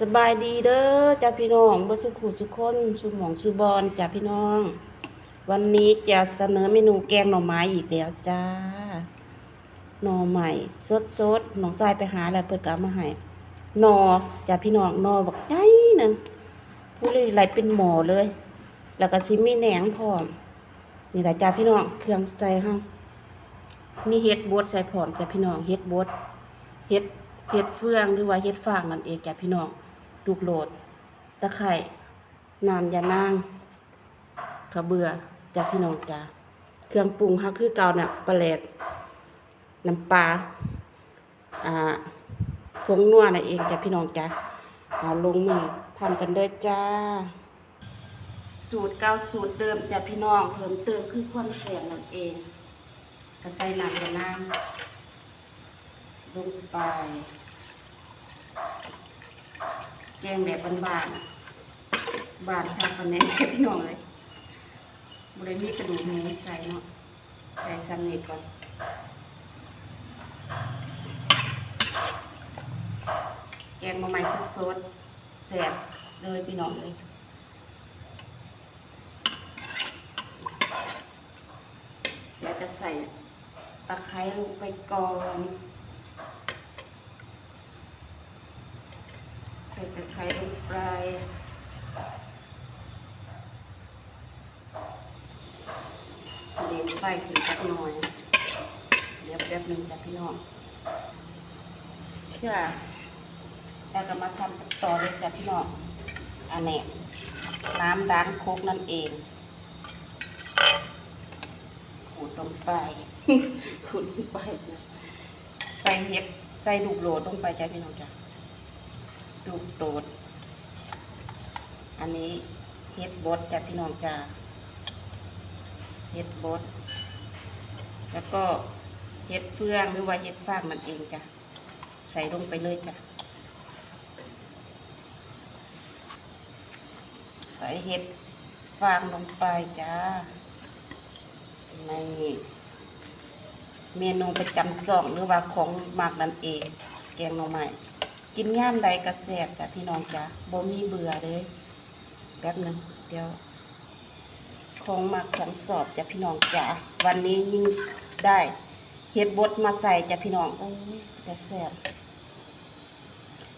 สบายดีเด้อจ้าพี่น้องบ่สุขุสุคนสุหมองสุบอนจ้าพี่น้อง วันนี้จะเสนอเมนูแกงหน่อไม้อีกแล้วจ้า หน่อใหม่สดๆน้องทรายไปหาแล้วเพิ่นก็เอามาให้หน่อจ้าพี่น้องหน่อบักใจหนึงผู้เลยไหลเป็นหมอเลย แล้วก็สิมีแหนงพร้อม นี่แหละจ้าพี่น้องเครื่องใส่เฮามีเฮ็ดบดใส่พร้อมจ้าพี่น้องเฮ็ดบดเฮ็ดเฮ็ดเฟืองหรือว่าเฮ็ดฟางนั่นเองจ้าพี่น้อง ลูกโหลด ตะไคร่น้ำยานางขะเบือจ้าพี่น้องจ้าเครื่องปรุงเฮาคือเก่าน่ะปลาแหลดน้ำปลาอ่าผงนัวนั่นเองจ้าพี่น้องจ้าเอาลงมือทำกันเด้อจ้า สูตรเก่าสูตรเดิมจ้ะพี่น้องเพิ่มเติมคือความแสบนั่นเองก็ใส่น้ำกับน้ำลงไป กงแบบบานๆบานชาปนแน่จ้พี่น้องเลยบริมีกระดูกหมูใส่เนาะใส่ซัมนิดก่อนแกงมาใหม่สดๆแสบเลยพี่น้องเลยเดี๋ยวจะใส่ตะไคร้ลงไปก่อน ใส่ตะไคร้ลงไปเลี้ยงไฟขึ้นสักหน่อยเดี๋ยวแป๊บหนึงจ้ะพี่น้องเชื่อแล้วก็มาทำต่อเลยจ้ะพี่น้องอันนี้น้ำล้างโคกนั่นเองขูดลงไปขูดลงไปนะใส่เห็ดใส่ลูกโหลดลงไปจ้ะพี่น้องจ้ะ ลูกโดด อันนี้เห็ดบดจ้ะพี่น้องจ้ะเห็ดบด แล้วก็เห็ดเฟืองหรือว่าเห็ดฟางมันเองจ้ะใส่ลงไปเลยจ้ะใส่เห็ดฟางลงไปจ้าในเมนูประจำสองหรือว่าของหมากนั่นเอง แกงหน่อไม้ กินย่ามใดกระแสบจ้ะพี่น้องจ้ะบ่มีเบื่อเลยแป๊บหนึงเดี๋ยวของหมักของสอบจ้ะพี่น้องจ้ะวันนี้ยิ่งได้เห็ดบดมาใส่จ้ะพี่น้องโอ้ยกระแสบ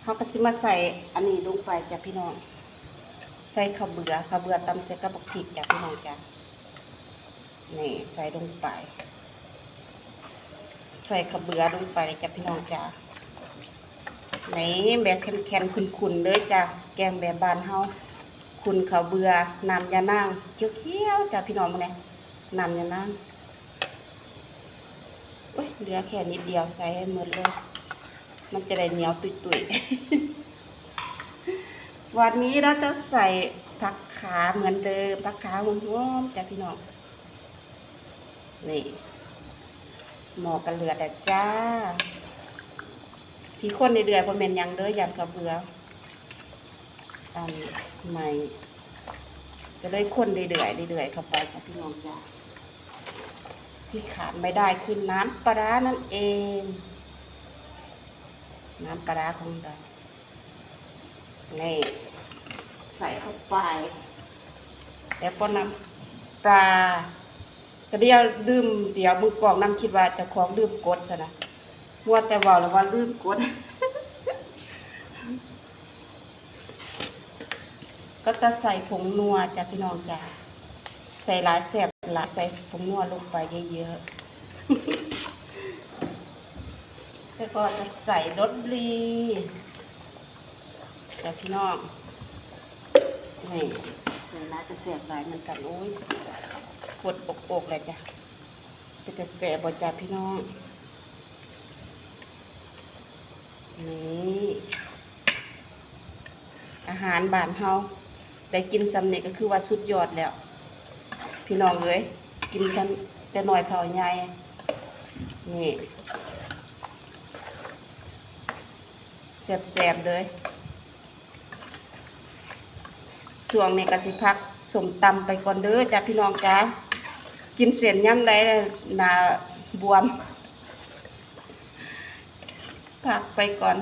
เขาก็สิมาใส่อันนี้ลงไปจ้ะพี่น้อง ใส่ข้าวเบื่อข้าวเบื่อตำใส่กระบอกพริกจ้ะพี่น้องจ้ะนี่ใส่ลงไป ใส่ขาวเบือลงไปเลยจ้ะพี่น้องจ้ะานี่แบบแข็งๆขุนๆเลยจ้ะแกงแบบบานเฮาขุนขาวเบือน้ำยานางเขียวๆจ้ะพี่น้องมาเนี่ยน้ำยานางโอ้ยเหลือแค่นิดเดียวใส่ให้หมดเลย มันจะได้เหนียวตุยๆ วันนี้เราจะใส่ผักขาเหมือนเดิมผักขาหอมๆจ้ะพี่น้องนี่หมอกันเหลือดจ้า ที่คนในเดือนพอเมนหยังเด้อยันกระเบืออันใหม่ก็เลยคนเดือยๆเดือยๆเข้าไปจ้ะพี่น้องจ้าที่ขาดไม่ได้คือน้ำปลานั่นเอง น้ำปลาของเรานี่ใส่เข้าไป แล้วก็น้ำปลาก็เดียวลืมเดี๋ยวมือกล่องนั่งคิดว่าจะของลืมกดซะนะ มัวแต่เว่าแล้วว่าลืมกด ก็จะใส่ผงนัวจ้ะพี่น้องจ้ะใส่หลายแสบหลายใส่ผงนัวลงไปเยอะๆแล้วก็จะใส่รสดีจ้ะพี่น้องนี่ใส่หลายจะแสบหลายเหมือนกันโอ้ยปวดอกอกเลยจ้ะเป็นแต่แสบบจ้ะพี่น้อง นี่อาหารบ้านเฮาได้กินซ้ำนี่ก็คือว่าสุดยอดแล้ว พี่น้องเอ้ยกินกันแต่หน้อยเท่าใหญ่นี่แสบๆเลยช่วงนี้ก็สิพักสมตำไปก่อนเด้อจ้ะพี่น้องจ้ากินเสียนย่ำไรหนาบวม พักไปก่อน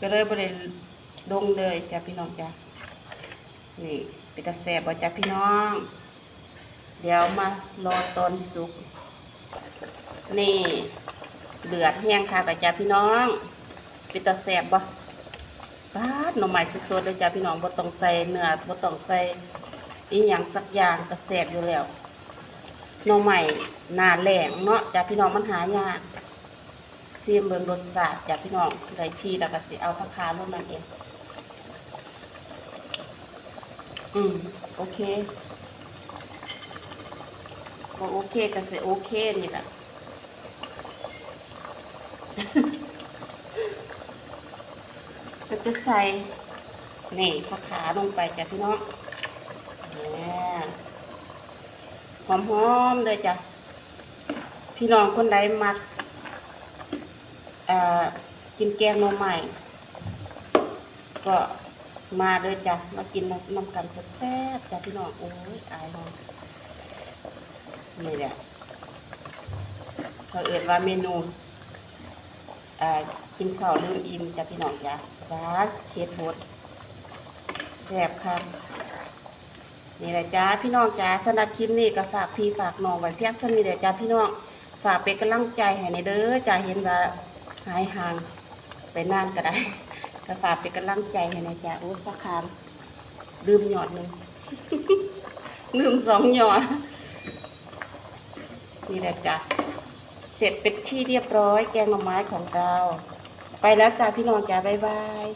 ก็เลยบริดงเลยจ้ะพี่น้องจ้ะนี่เป็นตาแสบบ่จ้ะพี่น้อง เดี๋ยวมารอตอนสุก นี่เดือดแห้งค่ะจ้ะพี่น้องเป็นตาแสบบ่ปาดหน่อไม้สดๆเลยจ้ะพี่น้องบ่ต้องใส่เนื้อบ่ต้องใส่อีหยังสักอย่างก็แสบอยู่แล้วหน่อไม้หนาแหลงเนาะจ้ะพี่น้องมันหายาก ซีมเบิงรสชาติจ้ะพี่น้องได้ทีแล้วก็สิเอาผักคาลงมันเอง อืม โอเคก็โอเคก็สิโอเคนี่แหละก็จะใส่ นี่ผักขาลงไปจ้ะพี่น้องหอมๆเลยจ้ะพี่น้องคนใดมัก กินแกงหน่อใหม่ ก็มาเลยจ้ะ มากินน้ำกันแซ่บๆจ้ะพี่น้อง โอ้ยอายน้องนี่แหละเขาเอ่ยว่าเมนูกินข้าวลืมอิ่มจ้ะพี่น้องจ้ะร้านเฮ็ดบดแซ่บครับนี่แหละจ้าพี่น้องจ้าสำหรับคลิปนี้ก็ฝากพี่ฝากน้องไว้เพียงเท่านี้แหละจ้าพี่น้องฝากเป็นกำลังใจให้ในเด้อจ้าเห็นว่า หายห่างไปนานก็ได้กระฝากเป็นกำลังใจให้ในจ้าโอ้พ่อคามลืมหยอดหนึ่งลืมสองหยอด นี่แหละจ้าเสร็จเป็นที่เรียบร้อยแกงหน่อไม้ของเรา ไปแล้วจ้าพี่น้องจ้าบ๊ายบาย